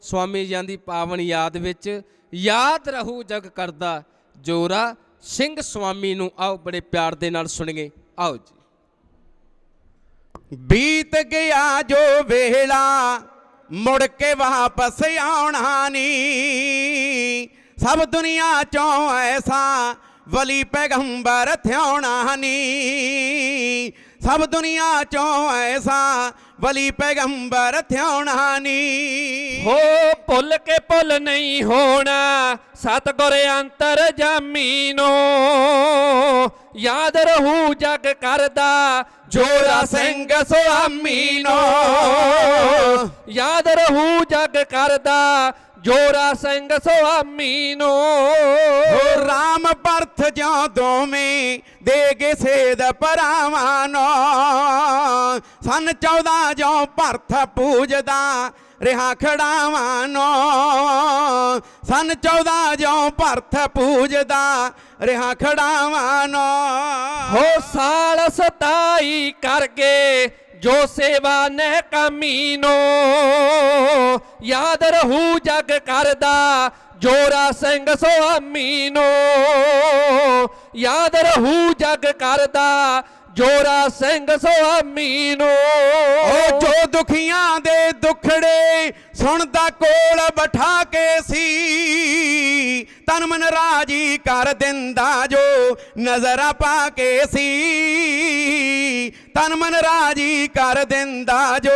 ਸਵਾਮੀ ਜੀਆਂ ਦੀ ਪਾਵਨ ਯਾਦ ਵਿੱਚ, ਯਾਦ ਰਹੂ ਜਗ ਕਰਦਾ, ਜੋਰਾ ਸਿੰਘ ਸਵਾਮੀ ਨੂੰ ਆਓ ਬੜੇ ਪਿਆਰ ਦੇ ਨਾਲ ਸੁਣੀਏ। ਆਓ ਜੀ। ਬੀਤ ਗਿਆ ਜੋ ਵੇਲਾ, ਮੁੜ ਕੇ ਵਾਪਸ ਆਉਣਾ ਨਹੀਂ। ਸਭ ਦੁਨੀਆ ਚੋਂ ਐਸਾ, ਵਲੀ ਪੈਗੰਬਰ ਥਿਆਉਣਾ ਨਹੀਂ। ਸਭ ਦੁਨੀਆ ਚੋਂ ਐਸਾ ਵਲੀ ਪੈਗੰਬਰ ਥਿਆਉਣਾ ਨਹੀਂ ਹੋ ਭੁੱਲ ਕੇ ਭੁੱਲ ਨਹੀਂ ਹੋਣਾ ਸਤਗੁਰ ਅੰਤਰ ਜਾਮੀਨੋ। ਯਾਦ ਰਹੂ ਜਗ ਕਰਦਾ ਜੋਰਾ ਸਿੰਘ ਸੁਆਮੀਨੋ। ਯਾਦ ਰਹੂ ਜਗ ਕਰਦਾ ਜੋਰਾ ਸਿੰਘ ਸੁਆਮੀਨੋ। ਹੋ ਰਾਮ ਪਰਥ ਜਾਂ ਦੋਵੇਂ ਦੇ ਦੇਗੇ ਸੇਦ ਪਰਾਵਾਂ ਨੂੰ ਸਨ 14 ਜੋ ਭਰਥ ਪੂਜਦਾ, ਰਿਹਾ ਖੜਾਵਾਂ ਨੂੰ ਸਨ 14 ਜੋ ਭਰਥ ਪੂਜਦਾ, ਰਿਹਾ ਖੜਾਵਾਂ ਨੂੰ ਹੋ ਸਾਲ ਸਤਾਈ ਕਰਕੇ ਜੋ ਸੇਵਾ ਨੇ ਕਮੀਨੋ ਯਾਦ ਰਹੂ ਜਗ ਕਰਦਾ ਜੋਰਾ ਸਿੰਘ ਸੁਆਮੀਨੋ, ਯਾਦ ਰਹੂ ਜਗ ਕਰਦਾ ਜੋਰਾ ਸਿੰਘ ਸੁਆਮੀਨੋ। ਓ ਜੋ ਦੁਖੀਆਂ ਦੇ ਦੁਖੜੇ ਸੁਣਦਾ ਕੋਲ ਬਿਠਾ ਕੇ ਸੀ, ਤਨ ਮਨ ਰਾਜੀ ਕਰ ਦਿੰਦਾ ਜੋ ਨਜ਼ਰਾਂ ਪਾ ਕੇ ਸੀ। ਤਨ ਮਨ ਰਾਜੀ ਕਰ ਦਿੰਦਾ ਜੋ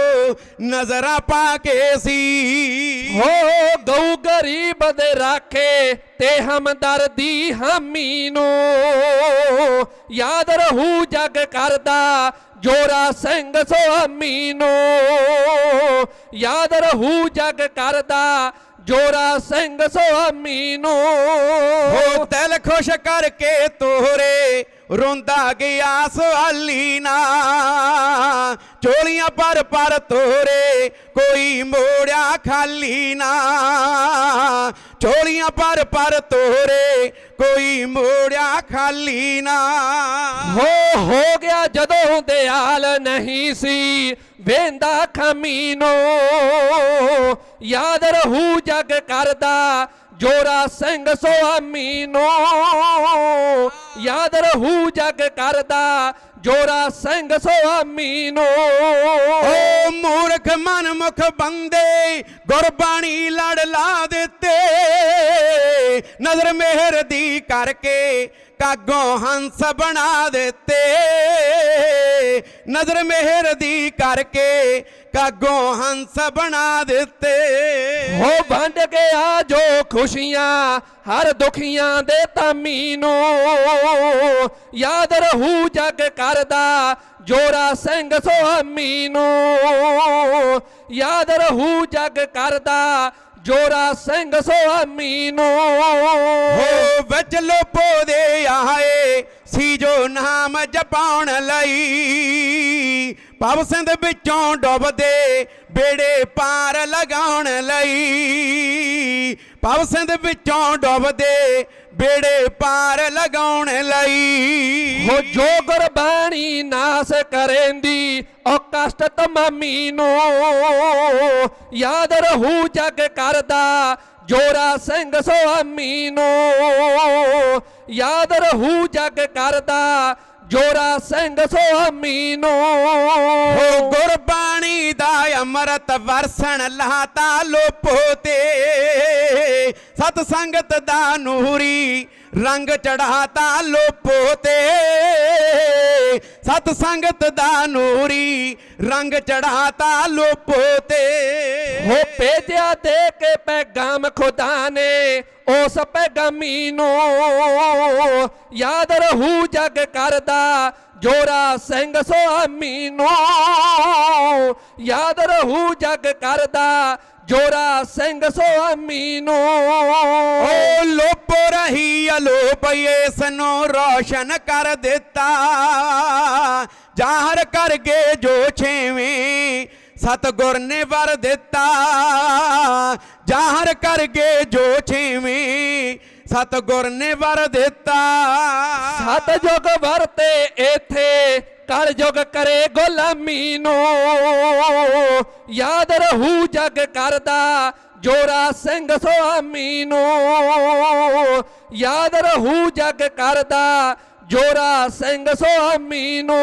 ਨਜ਼ਰਾਂ ਪਾ ਕੇ ਸੀ। ਹੋ ਗਊ ਗਰੀਬ ਦੇ ਰਾਖੇ ਤੇ ਹਮਦਰਦੀ ਹਾਮੀ ਨੂੰ। ਯਾਦ ਰਹੂ ਜਗ ਕਰਦਾ ਜੋਰਾ ਸਿੰਘ ਸੁਆਮੀ ਨੂੰ। ਯਾਦ ਰਹੂ ਜਗ ਕਰਦਾ ਜੋਰਾ ਸਿੰਘ ਸੁਆਮੀ ਨੂੰ। ਹੋ ਦਿਲ ਖੁਸ਼ ਕਰਕੇ ਤੋਰੇ ਰੋਂਦਾ ਗਿਆ ਸਵਾਲੀ ਨਾ। ਚੋਲੀਆਂ ਪਰ ਪਰ ਤੋਰੇ, ਕੋਈ ਮੋੜਿਆ ਖਾਲੀ ਨਾ। ਚੋਲੀਆਂ ਪਰ ਪਰ ਤੋਰੇ, ਕੋਈ ਮੋੜਿਆ ਖਾਲੀ ਨਾ। ਹੋ ਹੋ ਗਿਆ ਜਦੋਂ ਦਿਆਲ ਨਹੀਂ ਸੀ, ਵੇਂਦਾ ਖਮੀਨੋ। ਯਾਦ ਰਹੂ ਜਗ ਕਰਦਾ ਜੋਰਾ ਸਿੰਘ ਸੁਆਮੀ ਨੂੰ ਯਾਦ ਰਹੂ ਜਗ ਕਰਦਾ ਜੋਰਾ ਸਿੰਘ ਸੁਆਮੀ ਨੂੰ ਓ ਮੂਰਖ ਮਨਮੁਖ ਬੰਦੇ ਗੁਰਬਾਣੀ ਲੜ ਲਾ ਦਿੱਤੇ ਨਜ਼ਰ ਮਿਹਰ ਦੀ ਕਰਕੇ ਕਾਗੋਂ ਹੰਸ ਬਣਾ ਦਿੱਤੇ ਨਜ਼ਰ ਮਿਹਰ ਦੀ ਕਰਕੇ ਕਾਗੋਂ ਹੰਸ ਬਣਾ ਦਿੱਤੇ। ਹੋ ਵੰਡ ਗਿਆ ਜੋ ਖੁਸ਼ੀਆਂ ਹਰ ਦੁਖੀਆਂ ਦੇ ਤਾਮੀ ਨੂੰ। ਯਾਦ ਰਹੂ ਜਗ ਕਰਦਾ ਜੋਰਾ ਸਿੰਘ ਸੁਆਮੀ ਨੂੰ। ਯਾਦ ਰਹੂ ਜਗ ਕਰਦਾ ਜੋਰਾ ਸਿੰਘ ਸੁਆਮੀ ਨੂੰ। ਹੋ ਵਿੱਚ ਲੋਪੋ ਦੇ ਆਏ ਸੀ ਜੋ ਨਾਮ ਜਪਾਉਣ ਲਈ। ਭਵ ਸਿੰਧ ਵਿੱਚੋਂ ਡੁੱਬਦੇ ਬੇੜੇ ਪਾਰ ਲਗਾਉਣ ਲਈ। ਭਵ ਸਿੰਧ ਵਿੱਚੋਂ ਡੁੱਬਦੇ ਬੇੜੇ ਪਾਰ ਲਗਾਉਣ ਲਈ। ਹੋ ਜੋ ਗੁਰਬਾਣੀ ਨਾਸ ਕਰੇਂਦੀ, ਉਹ ਕਸ਼ਟ ਤਮਾਮੀ ਨੂੰ ਯਾਦ ਰਹੂ ਜਗ ਕਰਦਾ, ਜੋਰਾ ਸਿੰਘ ਸੁਆਮੀ ਨੂੰ ਯਾਦ ਰਹੂ ਜਗ ਕਰਦਾ, ਜੋਰਾ ਸਿੰਘ ਸੁਆਮੀ ਨੂੰ। ਹੋ ਗੁਰਬਾਣੀ ਦਾ ਅੰਮ੍ਰਿਤ ਵਰਸਣ ਲਾਤਾ ਲੋਪੋ ਤੇ। ਸਤ ਸੰਗਤ ਦਾ ਨੂਰੀ ਰੰਗ ਚੜਾਤਾ ਲੋਪੋ ਤੇ। ਸਤ ਸੰਗਤ ਦਾ ਨੂਰੀ ਰੰਗ ਚੜਾਤਾ ਲੋਪੋ ਤੇ। ਹੋ ਭੇਜਿਆ ਦੇ ਕੇ ਪੈਗਾਮ ਖੁਦਾ ਨੇ ਉਸ ਪੈਗਾਮੀ ਨੂੰ ਯਾਦ ਰਹੂ ਜਗ ਕਰਦਾ ਜੋਰਾ ਸਿੰਘ ਸੁਆਮੀ ਨੂੰ ਯਾਦ ਰਹੂ ਜਗ ਕਰਦਾ ਜੋਰਾ ਸਿੰਘ ਸੁਆਮੀ ਨੂੰ। ਓ ਲੋਪੋ ਅਲੋਪ ਇਸ ਨੂੰ ਰੋਸ਼ਨ ਕਰ ਦਿੱਤਾ। ਜ਼ਾਹਰ ਕਰ ਗਏ ਜੋ ਛੇਵੇਂ ਸਤਗੁਰ ਨੇ ਵਰ ਦਿੱਤਾ। ਜ਼ਾਹਰ ਕਰ ਗਏ ਜੋ ਛੇਵੇਂ ਸਤਗੁਰ ਨੇ ਵਰ ਦਿੱਤਾ। ਸਤ ਜੁਗ ਵਰਤੇ ਇਥੇ ਕਲ ਜੁਗ ਕਰੇ ਗੁਲਾਮੀ ਨੂੰ। ਯਾਦ ਰਹੂ ਜਗ ਕਰਦਾ ਜੋਰਾ ਸਿੰਘ ਸੁਆਮੀ ਨੂੰ ਯਾਦ ਰਹੂ ਜਗ ਕਰਦਾ ਜੋਰਾ ਸਿੰਘ ਸੁਆਮੀ ਨੂੰ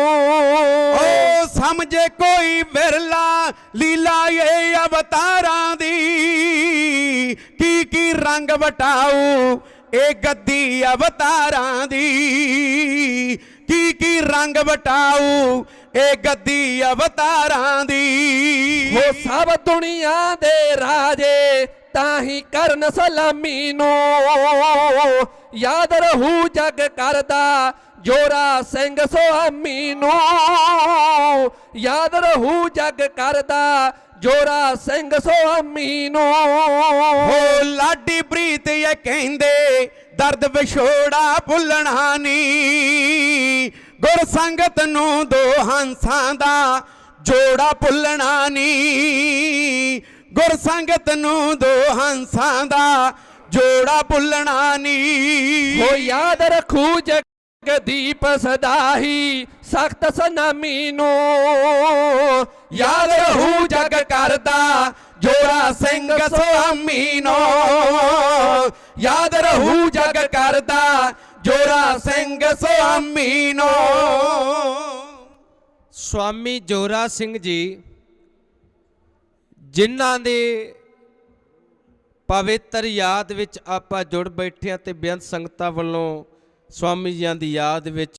ਓ ਸਮਝੇ ਕੋਈ ਵਿਰਲਾ ਲੀਲਾ ਇਹ ਅਵਤਾਰਾਂ ਦੀ ਕੀ ਕੀ ਰੰਗ ਵਟਾਊ ਇਹ ਗੱਦੀ ਅਵਤਾਰਾਂ ਦੀ ਕੀ ਕੀ ਰੰਗ ਵਟਾਊ ਇਹ ਗੱਦੀ ਅਵਤਾਰਾਂ ਦੀ। ਹੋ ਸਭ ਦੁਨੀਆ ਦੇ ਰਾਜੇ ਤਾਂ ਹੀ ਕਰਨ ਸਲਾਮੀ ਨੂੰ। ਯਾਦ ਰਹੂ ਜਗ ਕਰਦਾ ਜੋਰਾ ਸਿੰਘ ਸੁਆਮੀ ਨੂੰ। ਯਾਦ ਰਹੂ ਜਗ ਕਰਦਾ ਜੋਰਾ ਸਿੰਘ ਸੁਆਮੀ ਨੂੰ। ਹੋ ਲਾਡੀ ਪ੍ਰੀਤ ਇਹ ਕਹਿੰਦੇ ਦਰਦ ਵਿਛੋੜਾ ਭੁੱਲਣਾ ਨੀ। ਗੁਰ ਸੰਗਤ ਨੂੰ ਦੋ ਹੰਸਾਂ ਦਾ ਜੋੜਾ ਭੁੱਲਣਾ ਨੀ ਗੁਰ ਸੰਗਤ ਨੂੰ ਦੋ ਹੰਸਾਂ ਦਾ ਜੋੜਾ ਭੁੱਲਣਾ ਨੀ ਹੋ ਯਾਦ ਰੱਖੂ ਜਗਦੀਪ ਸਦਾਹੀ, ਸਖਤ ਸਨਾਮੀ ਨੂੰ। ਯਾਦ ਰਹੂ ਜਗ ਕਰਦਾ ਜੋੜਾ ਸਿੰਘ ਸੁਆਮੀ ਨੋ। ਯਾਦ ਰਹੂ ਜਗ ਕਰਦਾ ਜੋਰਾ ਸਿੰਘ ਸੁਆਮੀ ਨੋ ਸਵਾਮੀ ਜੋਰਾ ਸਿੰਘ ਜੀ, ਜਿਨ੍ਹਾਂ ਦੇ ਪਵਿੱਤਰ ਯਾਦ ਵਿੱਚ ਆਪਾਂ ਜੁੜ ਬੈਠੇ ਹਾਂ ਤੇ ਬੇਅੰਤ ਸੰਗਤਾਂ ਵੱਲੋਂ ਸਵਾਮੀ ਜੀਆਂ ਦੀ ਯਾਦ ਵਿੱਚ